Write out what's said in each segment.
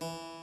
you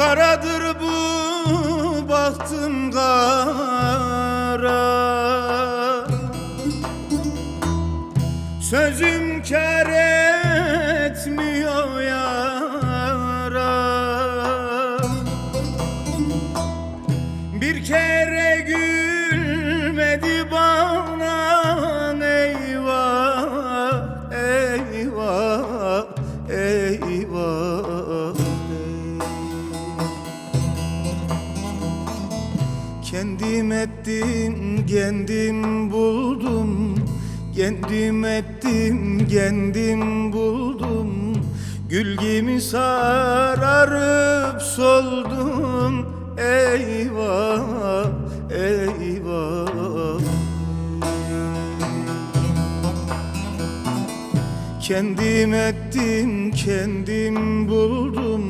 Karadır bu bahtım kara. Sözüm kar etmiyor yara Kendim ettim, kendim buldum. Kendim ettim, kendim buldum. Gül gibi sararıp soldum Eyvah, eyvah. Kendim ettim, kendim buldum.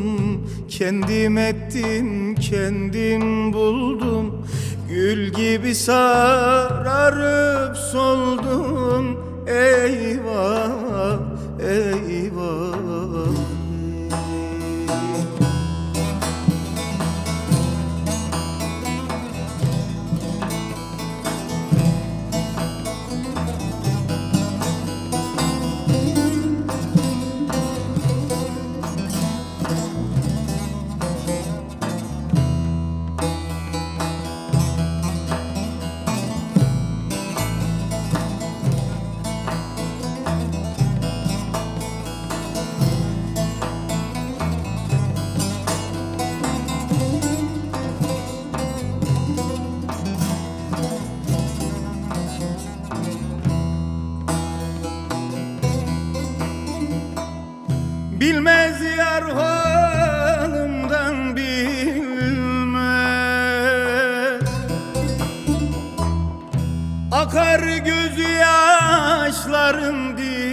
Kendim ettim, kendim buldum Gül gibi sararıp soldum Eyvah, Bilmez yar halımdan bilmez. Akar gözü yaşlarım dinmez.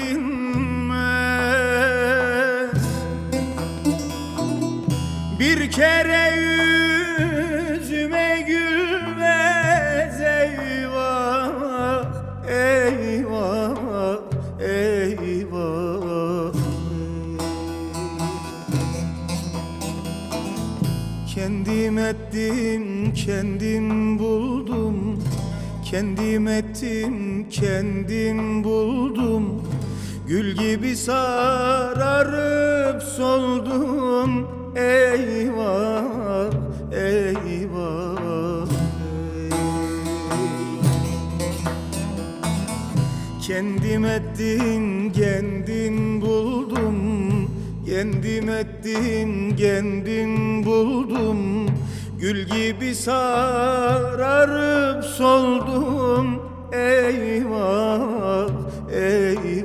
Bir kere yüzüme Kendim ettim, kendim buldum. Kendim ettim, kendim buldum. Gül gibi sararıp soldum. Eyvah, eyvah. Kendim ettim, kendim buldum Kendim ettim, kendim buldum. Gül gibi sararıp soldum. Eyvah, eyvah